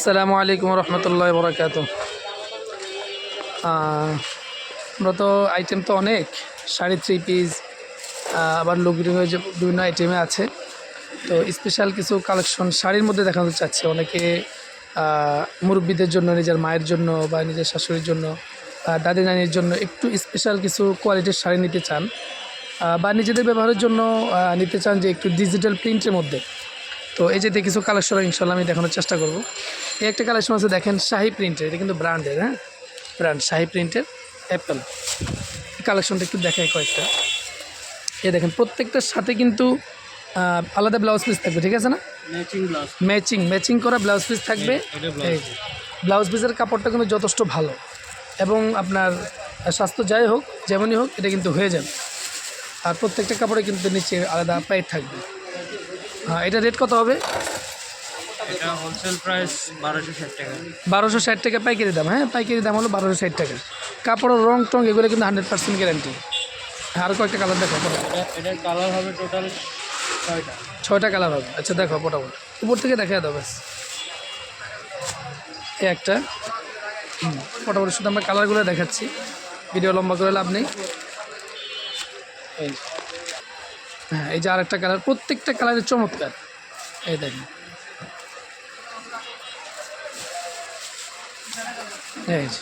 আসসালামু আলাইকুম রহমতুল্লাহ বরাকাত আমরা তো আইটেম তো অনেক শাড়ি থ্রি পিস আবার লুগরি হয়ে যে বিভিন্ন আইটেমে আছে। তো স্পেশাল কিছু কালেকশন শাড়ির মধ্যে দেখাতে চাচ্ছে। অনেকে মুরব্বিদের জন্য, নিজের মায়ের জন্য বা নিজের শাশুড়ির জন্য দাদি নানির জন্য একটু স্পেশাল কিছু কোয়ালিটির শাড়ি নিতে চান। বা নিজেদের ব্যবহারের জন্য নিতে চান যে একটু ডিজিটাল প্রিন্টের মধ্যে। তো এই যে কিছু কালেকশন ইনশাল্লাহ আমি দেখানোর চেষ্টা করব। এই একটা কালেকশন আছে দেখেন শাহি প্রিন্টের এটা কিন্তু ব্র্যান্ডের হ্যাঁ? ব্র্যান্ড শাহি প্রিন্টের অ্যাপেল এই কালেকশনটা একটু দেখাই কয়েকটা। এ দেখেন প্রত্যেকটার সাথে কিন্তু আলাদা ব্লাউজ পিস থাকবে ঠিক আছে না? ম্যাচিং ম্যাচিং করা ব্লাউজ পিস থাকবে। ব্লাউজ পিসের কাপড়টা কিন্তু যথেষ্ট ভালো। এবং আপনার স্বাস্থ্য যাই হোক যেমনই হোক এটা কিন্তু হয়ে যাবে। আর প্রত্যেকটা কাপড়ে কিন্তু নিচে আলাদা পাইট থাকবে। হ্যাঁ এটা রেট কত হবে? এটা হোলসেল প্রাইস বারোশো ষাট টাকা। বারোশো ষাট টাকা পাইকারি দাম হ্যাঁ? পাইকারি দাম হলো বারোশো ষাট টাকা। কাপড়ের রং টং এগুলো কিন্তু হান্ড্রেড পার্সেন্ট গ্যারান্টি আর কয়েকটা কালার দেখো এটার কালার হবে টোটাল ছয়টা। ছয়টা কালার হবে। আচ্ছা দেখো পটাপট উপর থেকে দেখা ব্যাস। এই একটা। পটাপট শুধু আমরা কালারগুলো দেখাচ্ছি। ভিডিও লম্বা করে লাভ নেই। এই হ্যাঁ এই যে আরেকটা কালার প্রত্যেকটা কালারের চমৎকার। এই দেখেন এই যে।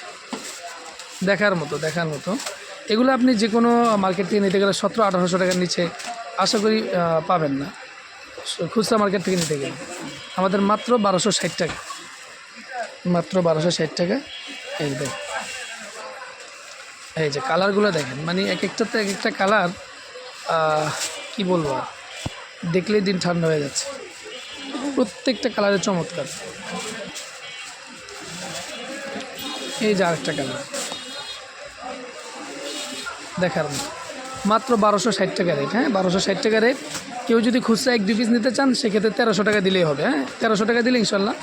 দেখার মতো দেখার মতো। এগুলো আপনি যে কোনো মার্কেট থেকে নিতে গেলে সতেরো, আঠারোশো টাকার নিচে আশা করি পাবেন না। খুচরা মার্কেট থেকে নিতে গেলে। আমাদের মাত্র বারোশো ষাট টাকা। মাত্র বারোশো ষাট টাকা। এই দেখ এই যে কালারগুলো দেখেন। মানে এক একটাতে এক একটা কালার কি বলব? দেখলেই দিন ঠান্ডা হয়ে যাচ্ছে। প্রত্যেকটা কালারের চমৎকার। এই যে আরেকটা কালার দেখার মাত্র বারোশো ষাট টাকা রেট হ্যাঁ? বারোশো ষাট টাকা রেট কেউ যদি খুচরা এক দুই পিস নিতে চান সেক্ষেত্রে তেরোশো টাকা দিলেই হবে হ্যাঁ? তেরোশো টাকা দিলে ইনশাল্লাহ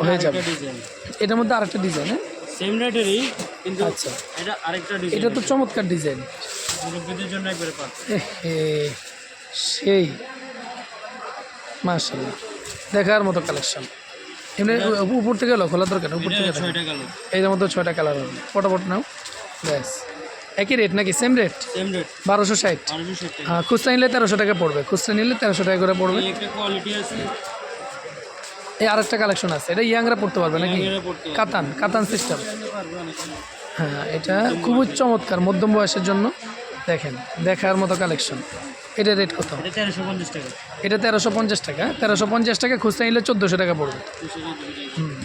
হয়ে যাবে। এটার মধ্যে আরেকটা ডিজাইন হ্যাঁ? সেম রেটেরই কিন্তু আচ্ছা। এটা আরেকটা ডিজাইন এটা তো চমৎকার ডিজাইন মুরব্বীদের জন্য একবারে সেই। মাশাল্লাহ দেখার মতো কালেকশন এমনি উপর থেকে এলো খোলা দরকার উপর থেকে গেল। এর মধ্যে ছয়টা কালার হবে। ফটাফট নাও। ব্যাস। একই রেট নাকি? সেম রেট বারোশো ষাট। হ্যাঁ খুচরা নিলে তেরোশো টাকা পড়বে। খুচরা নিলে তেরোশো টাকা করে পড়বে। এই আর একটা এই কালেকশন আছে। এটা ইয়াংরা পড়তে পারবে নাকি? কাতান কাতান সিস্টেম হ্যাঁ এটা খুবই চমৎকার। মধ্যম বয়সের জন্য। দেখেন দেখার মতো কালেকশন এটা রেট কত? এটা তেরোশো পঞ্চাশ টাকা। এটা তেরোশো পঞ্চাশ টাকা তেরোশো পঞ্চাশ টাকা খুচরা নিলে চোদ্দোশো টাকা পড়বে। হুম।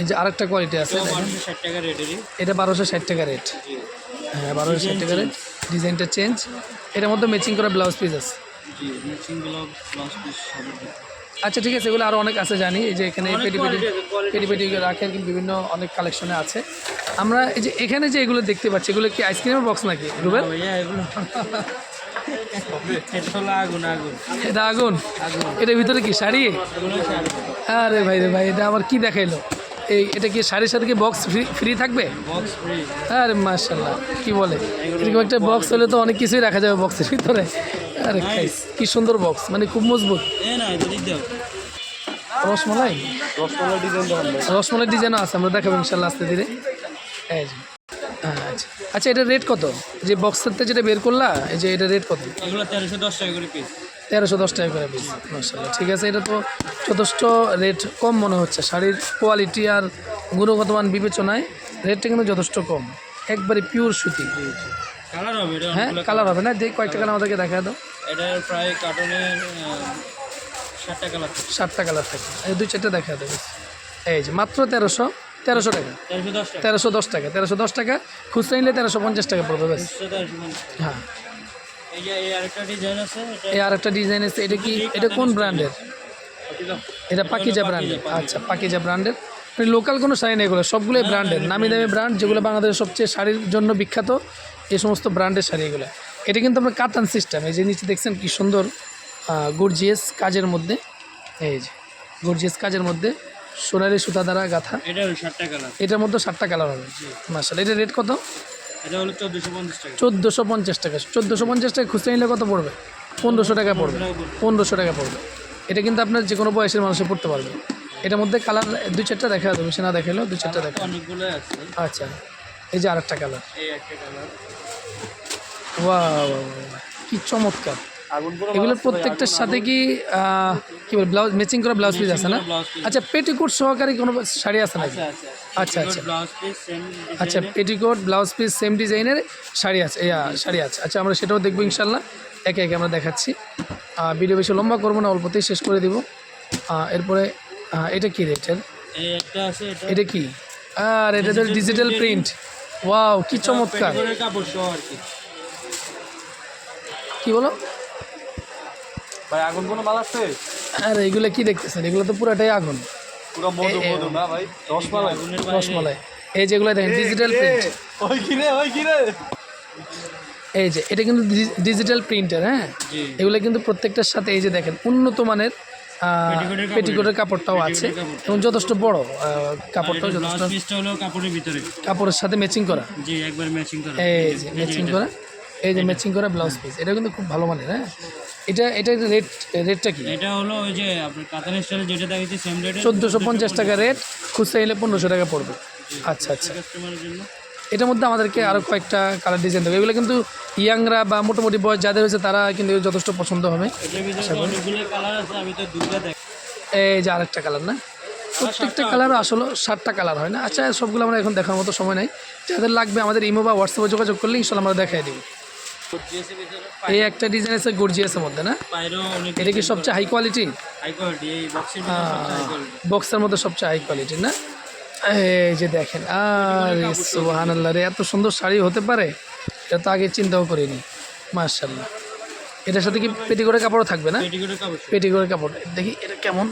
এই যে আরেকটা কোয়ালিটি আছে এটা বারোশো ষাট টাকা রেট হ্যাঁ বারোশো ষাট টাকা রেট ডিজাইনটা চেঞ্জ এটার মধ্যে ম্যাচিং করা ব্লাউজ পিস আছে। আচ্ছা ঠিক আছে এগুলো আরও অনেক আছে জানি। এই যে এখানে পেটি পেটি পেটি পেটি কিন্তু বিভিন্ন অনেক কালেকশনে আছে। আমরা এই যে এখানে যে এগুলো দেখতে পাচ্ছি এগুলো কি আইসক্রিমের বক্স নাকি রুবেল? এটা আগুন আগুন। এটা আগুন? এটার ভিতরে কি শাড়ি? আরে ভাই রে ভাই এটা আমার কি দেখাইলো? এই এটা কি শাড়ির সাথে কি বক্স ফ্রি ফ্রি থাকবে? বক্স ফ্রি আরে মার্শাল্লাহ কি বলে? এরকম একটা বক্স হলে তো অনেক কিছুই রাখা যাবে বক্সের ভিতরে। আরে খাইস কি সুন্দর বক্স মানে খুব মজবুত। এ না এটা দিক দাও। রসমালাই? রসমালাই ডিজাইন দেখান রসমালাই ডিজাইনও আছে আমরা দেখাবো ইনশাল্লাহ আস্তে ধীরে। এই যে। আচ্ছা আচ্ছা এটা রেট কত? যে বক্সেরতে যেটা বের করলা এই যে এটা রেট কত? এগুলো তেরোশো দশ টাকা করে পিস তেরোশো দশ টাকা করে পিস ঠিক আছে এটা তো যথেষ্ট রেট কম মনে হচ্ছে। শাড়ির কোয়ালিটি আর গুণগত মান বিবেচনায় রেটটা কিন্তু যথেষ্ট কম। একবারে পিওর সুতি। হ্যাঁ কালার হবে না? দেখ কয়েকটা কালার আমাদেরকে দেখা দাও। এটার প্রায় কার্টনের ষাটটা কালার সাতটা কালার থাকে। এই দুই চারটে দেখা দেবে এই যে মাত্র তেরোশো। তেরোশো টাকা। তেরোশো দশ টাকা। তেরোশো দশ টাকা খুচরা নিলে তেরোশো পঞ্চাশ টাকা পড়বে ব্যাস। পঞ্চাশ। হ্যাঁ। এই আরেকটা ডিজাইন আছে এটা এই আর একটা ডিজাইন আছে এটা কি এটা কোন ব্র্যান্ডের এটা পাকিজা ব্র্যান্ডের আচ্ছা পাকিজা ব্র্যান্ডের লোকাল কোনো শাড়ি নেই এগুলো সবগুলোই ব্র্যান্ডের নামি দামি ব্র্যান্ড যেগুলো বাংলাদেশের সবচেয়ে শাড়ির জন্য বিখ্যাত এই সমস্ত ব্র্যান্ডের শাড়ি এগুলো। এটা কিন্তু আমরা কাতান সিস্টেম এই যে নিচে দেখছেন কি সুন্দর গর্জিয়াস কাজের মধ্যে এই যে গর্জিয়াস কাজের মধ্যে সোনালি সুতা দ্বারা গাঁথা। এটা হলো ষাটটা কালার এটার মধ্যে সাতটা কালার হবে। মার্শাল এটার রেট কত? এটা হলো চোদ্দোশো পঞ্চাশ টাকা। চোদ্দোশো পঞ্চাশ টাকা। চোদ্দোশো পঞ্চাশ টাকা খুচরা নিলে কত পড়বে? পনেরোশো টাকা পড়বে। পনেরোশো টাকা পড়বে। এটা কিন্তু আপনার যে কোনো বয়সের মানুষে পড়তে পারবে। এটার মধ্যে কালার দুই চারটা দেখা যাবে। সে না দেখালেও দুই চারটা দেখা অনেকগুলো আছে। আচ্ছা এই যে আরেকটা কালার এই একটা কালার ওয়া কি চমৎকার। এগুলোর প্রত্যেকটার সাথে কি কি বলে ব্লাউজ ম্যাচিং করা ব্লাউজ পিস আছে না? আচ্ছা পেটিকোট সহকারী কোনো শাড়ি আছে আছে আচ্ছা আচ্ছা। আচ্ছা পেটিকোট ব্লাউজ পিস সেম ডিজাইনের শাড়ি আছে ইয়া, শাড়ি আছে। আচ্ছা আমরা সেটাও দেখব ইনশাল্লাহ একে একে আমরা দেখাচ্ছি। ভিডিও বেশি লম্বা করব না অল্পতেই শেষ করে দিব। এরপরে এটা কি রেটের? এটা এটা কি? আর এটা তো ডিজিটাল প্রিন্ট ওয়াও কি চমৎকার। কি বলো? ভাই আগুন কোনো মাল আছে? আর এগুলো কি দেখতেছেন? এগুলো তো পুরাটাই আগুন। পুরো মধু মধু না ভাই? রসমালাই। রসমালাই। এই যেগুলো দেখেন ডিজিটাল প্রিন্ট ওই কিরে ওই কিরে এই যে এটা কিন্তু ডিজিটাল প্রিন্টার হ্যাঁ? এগুলো কিন্তু প্রত্যেকটার সাথে এই যে দেখেন উন্নত মানের পেটিকোটের কাপড়টাও আছে। এবং যথেষ্ট বড় কাপড়টাও যথেষ্ট কাপড়ের ভিতরে। কাপড়ের সাথে ম্যাচিং করা। জি একবার ম্যাচিং করা। এই যে ম্যাচিং করা। এই যে ম্যাচিং করা ব্লাউজ পিস এটা কিন্তু খুব ভালো মানের হ্যাঁ? এটা এটা রেট রেটটা কি? এটা হলো ওই যে আপনার কাতান স্টাইলে যেটা দেখাচ্ছি সেম রেটে চোদ্দোশো পঞ্চাশ টাকা রেট খুচরা নিলে পনেরোশো টাকা পড়বে। আচ্ছা আচ্ছা। কাস্টমারের জন্য। এটার মধ্যে আমাদেরকে আরও কয়েকটা কালার ডিজাইন দেবে। এগুলো কিন্তু ইয়াংরা বা মোটামুটি বয়স যাদের হয়েছে তারা কিন্তু যথেষ্ট পছন্দ হবে। এই যে আরেকটা কালার না? প্রত্যেকটা কালার আসলে ষাটটা কালার হয় না। আচ্ছা সবগুলো আমরা এখন দেখার মতো সময় নাই। যাদের লাগবে আমাদের ইমো বা হোয়াটসঅ্যাপে যোগাযোগ করলে ইনশাল্লাহ আমরা দেখাই দিব। এই একটা ডিজাইন আছে গর্জিয়াসের মধ্যে না? এটা কি সবচেয়ে হাই কোয়ালিটি বক্সের মধ্যে সবচেয়ে হাই কোয়ালিটি না? এই যে দেখেন আর সুবাহান আল্লাহ রে এত সুন্দর শাড়ি হতে পারে? এটা তো আগে চিন্তাও করিনি মার্শাল্লাহ এটার সাথে কি পেটিকোটের কাপড়ও থাকবে না? পেটিকোটের কাপড় দেখি এটা কেমন?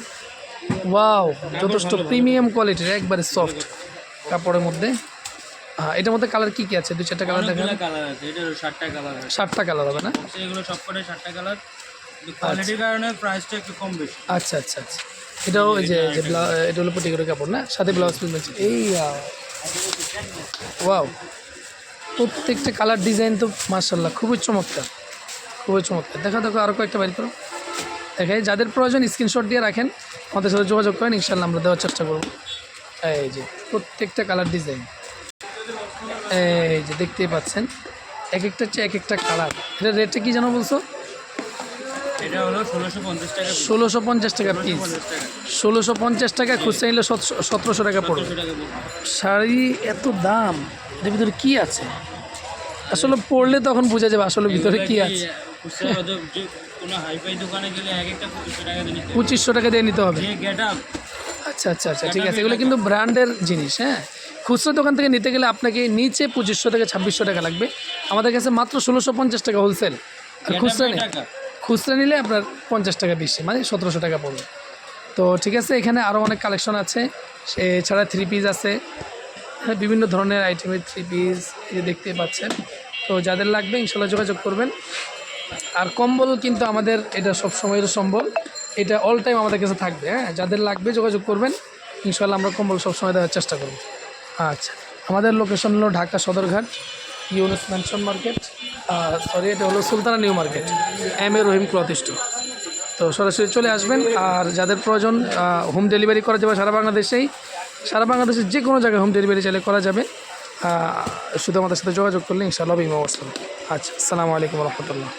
ওয়াও যথেষ্ট প্রিমিয়াম কোয়ালিটির একবারে সফট কাপড়ের মধ্যে হ্যাঁ এটার মধ্যে কালার কি কি আছে? দু চারটা কালার দেখা কালার আছে ষাটটা কালার ষাটটা কালার হবে না? এগুলো সব করে ষাটটা কালার কোয়ালিটির কারণে প্রাইসটা একটু কম বেশি। আচ্ছা আচ্ছা আচ্ছা। এটাও ওই যে এটা হলো কাপড় না? সাথে ব্লাউজ পিস আছে এই ওয়াও প্রত্যেকটা কালার ডিজাইন তো মার্শাল্লাহ খুবই চমৎকার। খুবই চমৎকার। দেখা দেখো আরও কয়েকটা বাইর করো। দেখাই যাদের প্রয়োজন স্ক্রিনশট দিয়ে রাখেন আমাদের সাথে যোগাযোগ করেন ইনশাল্লাহ আমরা দেওয়ার চেষ্টা করব। এই যে প্রত্যেকটা কালার ডিজাইন এই যে দেখতেই পাচ্ছেন এক একটা হচ্ছে এক একটা কালার এটা রেটটা কি জানো বলছো? এটা হলো ষোলোশো পঞ্চাশ টাকা ষোলোশো পঞ্চাশ টাকা পিস ষোলোশো পঞ্চাশ টাকা খুচরা নিলে সতেরোশো টাকা পড়বে। শাড়ি এত দাম এর ভিতরে কি আছে? আসলে পড়লে তখন বোঝা যাবে আসলে ভিতরে কী আছে। পঁচিশশো টাকা দিয়ে নিতে হবে। আচ্ছা আচ্ছা আচ্ছা ঠিক আছে। এগুলো কিন্তু ব্র্যান্ডের জিনিস হ্যাঁ? খুচরো দোকান থেকে নিতে গেলে আপনাকে নিচে পঁচিশশো থেকে ছাব্বিশশো টাকা লাগবে। আমাদের কাছে মাত্র ষোলোশো পঞ্চাশ টাকা হোলসেল আর খুচরা নেই। খুচরা নিলে আপনার পঞ্চাশ টাকা বেশি মানে সতেরোশো টাকা পড়বে। তো ঠিক আছে এখানে আরও অনেক কালেকশন আছে। সে এছাড়া থ্রি পিস আছে। বিভিন্ন ধরনের আইটেমের থ্রি পিস এই দেখতে পাচ্ছেন। তো যাদের লাগবে ইনশাল্লাহ যোগাযোগ করবেন। আর কম্বল কিন্তু আমাদের এটা সব সময়ের সম্বল। এটা অল টাইম আমাদের কাছে থাকবে হ্যাঁ? যাদের লাগবে যোগাযোগ করবেন। ইনশাল্লাহ আমরা কম্বল সবসময় দেওয়ার চেষ্টা করব। আচ্ছা। আমাদের লোকেশন হলো Dhaka Sadarghat, Yunus mansion market sorry এটা হলো Sultana new market M A Rahim cloth store তো সরাসরি চলে আসবেন, আর যাদের প্রয়োজন হোম ডেলিভারি করা যাবে সারা বাংলাদেশেই, সারা বাংলাদেশের যে কোনো জায়গায় হোম ডেলিভারি চাইলে করা যাবে। শুধু আমাদের সাথে যোগাযোগ করলে ইনশাআল্লাহ বিমা আসলাম আচ্ছা আসসালামু আলাইকুম রহমতুল্লাহ।